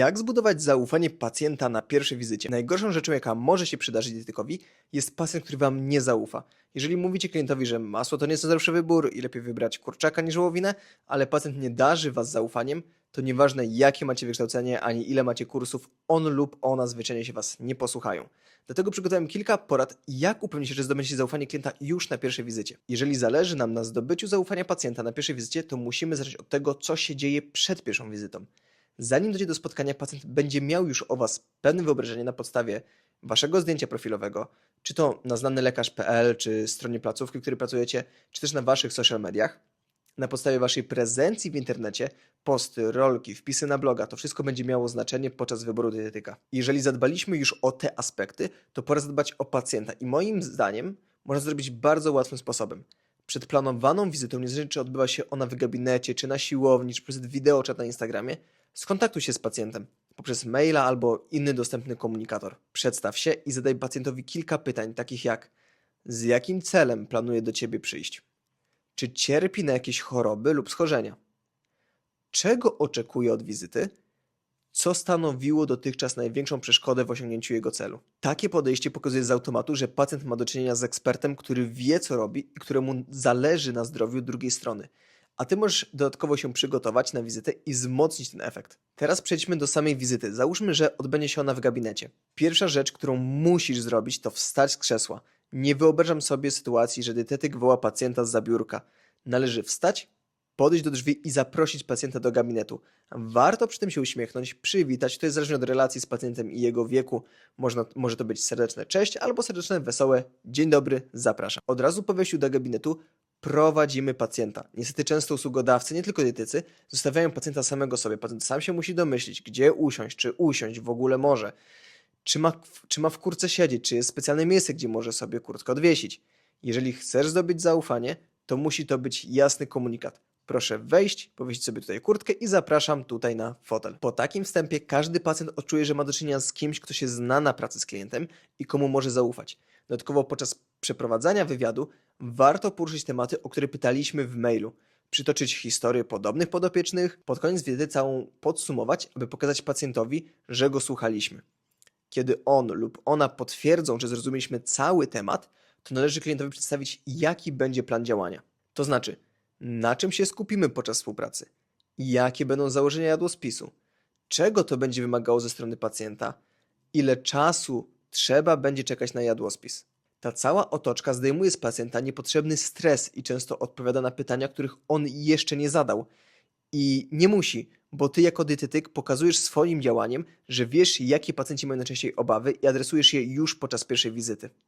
Jak zbudować zaufanie pacjenta na pierwszej wizycie? Najgorszą rzeczą, jaka może się przydarzyć dietetykowi, jest pacjent, który wam nie zaufa. Jeżeli mówicie klientowi, że masło to nie jest najlepszy wybór i lepiej wybrać kurczaka niż wołowinę, ale pacjent nie darzy was zaufaniem, to nieważne jakie macie wykształcenie, ani ile macie kursów, on lub ona zwyczajnie się was nie posłuchają. Dlatego przygotowałem kilka porad, jak upewnić się, że zdobędziecie zaufanie klienta już na pierwszej wizycie. Jeżeli zależy nam na zdobyciu zaufania pacjenta na pierwszej wizycie, to musimy zacząć od tego, co się dzieje przed pierwszą wizytą. Zanim dojdzie do spotkania, pacjent będzie miał już o Was pewne wyobrażenie na podstawie Waszego zdjęcia profilowego, czy to na znanylekarz.pl, czy stronie placówki, w której pracujecie, czy też na Waszych social mediach. Na podstawie Waszej prezencji w internecie, posty, rolki, wpisy na bloga, to wszystko będzie miało znaczenie podczas wyboru dietetyka. Jeżeli zadbaliśmy już o te aspekty, to pora zadbać o pacjenta i moim zdaniem można zrobić bardzo łatwym sposobem. Przed planowaną wizytą, niezależnie czy odbywa się ona w gabinecie, czy na siłowni, czy przez wideo, czy na Instagramie, skontaktuj się z pacjentem poprzez maila albo inny dostępny komunikator. Przedstaw się i zadaj pacjentowi kilka pytań, takich jak z jakim celem planuje do Ciebie przyjść? Czy cierpi na jakieś choroby lub schorzenia? Czego oczekuje od wizyty? Co stanowiło dotychczas największą przeszkodę w osiągnięciu jego celu? Takie podejście pokazuje z automatu, że pacjent ma do czynienia z ekspertem, który wie, co robi i któremu zależy na zdrowiu drugiej strony. A ty możesz dodatkowo się przygotować na wizytę i wzmocnić ten efekt. Teraz przejdźmy do samej wizyty. Załóżmy, że odbędzie się ona w gabinecie. Pierwsza rzecz, którą musisz zrobić, to wstać z krzesła. Nie wyobrażam sobie sytuacji, że dietetyk woła pacjenta z biurka. Należy wstać, podejść do drzwi i zaprosić pacjenta do gabinetu. Warto przy tym się uśmiechnąć, przywitać, to jest zależne od relacji z pacjentem i jego wieku. Można, może to być serdeczne cześć albo serdeczne wesołe dzień dobry, zapraszam. Od razu po wejściu do gabinetu prowadzimy pacjenta. Niestety często usługodawcy, nie tylko dietycy, zostawiają pacjenta samego sobie. Pacjent sam się musi domyślić, gdzie usiąść, czy usiąść w ogóle może, czy ma, czy ma w kurce siedzieć, czy jest specjalne miejsce, gdzie może sobie kurtkę odwiesić. Jeżeli chcesz zdobyć zaufanie, to musi to być jasny komunikat. Proszę wejść, powiesić sobie tutaj kurtkę i zapraszam tutaj na fotel. Po takim wstępie każdy pacjent odczuje, że ma do czynienia z kimś, kto się zna na pracy z klientem i komu może zaufać. Dodatkowo podczas przeprowadzania wywiadu warto poruszyć tematy, o które pytaliśmy w mailu. Przytoczyć historię podobnych podopiecznych, pod koniec wiedzy całą podsumować, aby pokazać pacjentowi, że go słuchaliśmy. Kiedy on lub ona potwierdzą, że zrozumieliśmy cały temat, to należy klientowi przedstawić, jaki będzie plan działania. To znaczy, na czym się skupimy podczas współpracy, jakie będą założenia jadłospisu, czego to będzie wymagało ze strony pacjenta, ile czasu trzeba będzie czekać na jadłospis. Ta cała otoczka zdejmuje z pacjenta niepotrzebny stres i często odpowiada na pytania, których on jeszcze nie zadał. I nie musi, bo ty jako dietetyk pokazujesz swoim działaniem, że wiesz, jakie pacjenci mają najczęściej obawy i adresujesz je już podczas pierwszej wizyty.